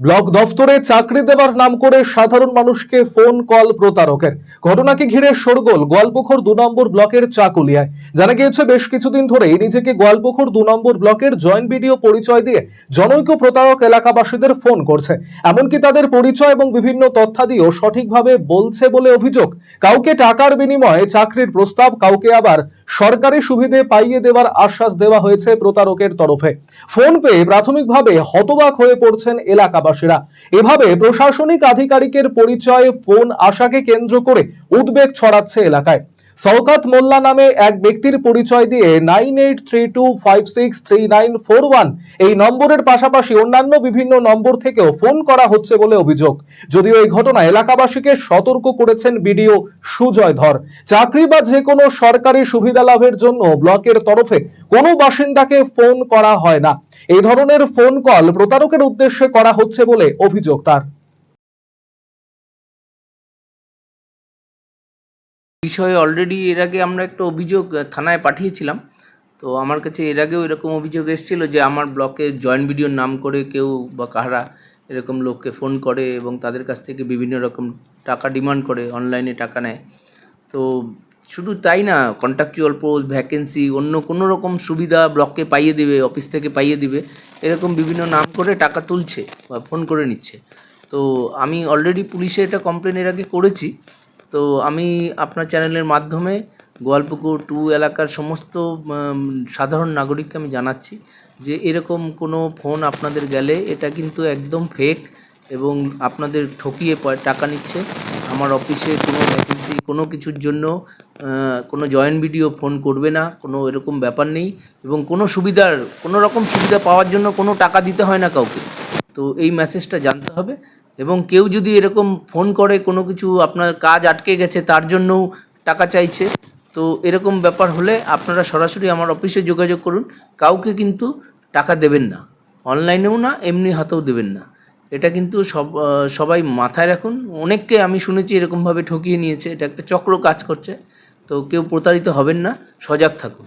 Block দফতরে চাকরি দেওয়ার নাম করে সাধারণ মানুষকে ফোন কল প্রতারকের। ঘটনাকে ঘিরে শোরগোল গোয়ালপুখর দু নম্বর ব্লকের চাকুলিয়ায়। জানা গিয়েছে, বেশ কিছুদিন ধরেই নিজেকে গোয়ালপুখর দু নম্বর ব্লকের জয়েন্ট বিডিও পরিচয় দিয়ে জনৈক প্রতারক এলাকাবাসীদের ফোন করছে। এমনকি তাদের পরিচয় এবং বিভিন্ন তথ্যাদিও সঠিকভাবে বলছে বলে অভিযোগ। কাউকে টাকার বিনিময়ে চাকরির প্রস্তাব, কাউকে আবার সরকারি সুবিধে পাইয়ে দেওয়ার আশ্বাস দেওয়া হয়েছে প্রতারকের তরফে। ফোন পেয়ে প্রাথমিকভাবে হতবাক হয়ে পড়ছেন এলাকাবাসীরা এভাবে প্রশাসনিক আধিকারিকের পরিচয়ে ফোন আসাকে কেন্দ্র করে উদ্বেগ ছড়াচ্ছে এলাকায়। সৌকাত মোল্লা নামে এক ব্যক্তির পরিচয় দিয়ে nine eight three two five six three nine four one এই নম্বরের পাশাপাশি অন্যান্য বিভিন্ন নম্বর থেকেও ফোন করা হচ্ছে বলে অভিযোগ। যদিও এই ঘটনা এলাকাবাসীকে সতর্ক করেছেন বিডিও সুজয় ধর। চাকরি বা যে কোনো সরকারি সুবিধা লাভের জন্য ব্লকের তরফে কোনো বাসিন্দাকে ফোন করা হয় না। এই ধরনের ফোন কল প্রতারকের উদ্দেশ্যে করা হচ্ছে বলে অভিযোগ তার। বিষয়ে অলরেডি এর আগে আমরা একটা অভিযোগ থানায় পাঠিয়েছিলাম। তো আমার কাছে এর আগেও এরকম অভিযোগ এসেছিল যে আমার ব্লকে জয়েন্ট ভিডিওর নাম করে কেউ বা কাহারা এরকম লোককে ফোন করে এবং তাদের কাছ থেকে বিভিন্ন রকম টাকা ডিমান্ড করে অনলাইনে টাকা নেয়। তো শুধু তাই না কন্ট্রাকচুয়াল পোস্ট ভ্যাকেন্সি অন্য কোনো রকম সুবিধা ব্লককে পাইয়ে দিবে অফিস থেকে পাইয়ে দিবে, এরকম বিভিন্ন নাম করে টাকা তুলছে বা ফোন করে নিচ্ছে। তো আমি অলরেডি পুলিশে এটা কমপ্লেন এর আগে করেছি। তো আমি আপনার চ্যানেলের মাধ্যমে গোয়ালপুকুর টু এলাকার সমস্ত সাধারণ নাগরিককে আমি জানাচ্ছি যে এরকম কোনো ফোন আপনাদের গেলে এটা কিন্তু একদম ফেক এবং আপনাদের ঠকিয়ে টাকা নিচ্ছে। আমার অফিসে কোনো ভ্যাকেন্সি কোনো কিছুর জন্য কোনো জয়েন্ট ভিডিও ফোন করবে না, কোনো এরকম ব্যাপার নেই এবং কোনো সুবিধার, কোনো রকম সুবিধা পাওয়ার জন্য কোনো টাকা দিতে হয় না কাউকে। তো এই মেসেজটা জানতে হবে। এবং কেউ যদি এরকম ফোন করে, কোনো কিছু আপনার কাজ আটকে গেছে, তার জন্যও টাকা চাইছে। তো এরকম ব্যাপার হলে আপনারা সরাসরি আমার অফিসে যোগাযোগ করুন। কাউকে কিন্তু টাকা দেবেন না। অনলাইনেও না, এমনি হাতেও দেবেন না। এটা কিন্তু সব সবাই মাথায় রাখুন। অনেককে আমি শুনেছি এরকমভাবে ঠকিয়ে নিয়েছে। এটা একটা চক্র কাজ করছে। তো কেউ প্রতারিত হবেন না। সজাগ থাকুন।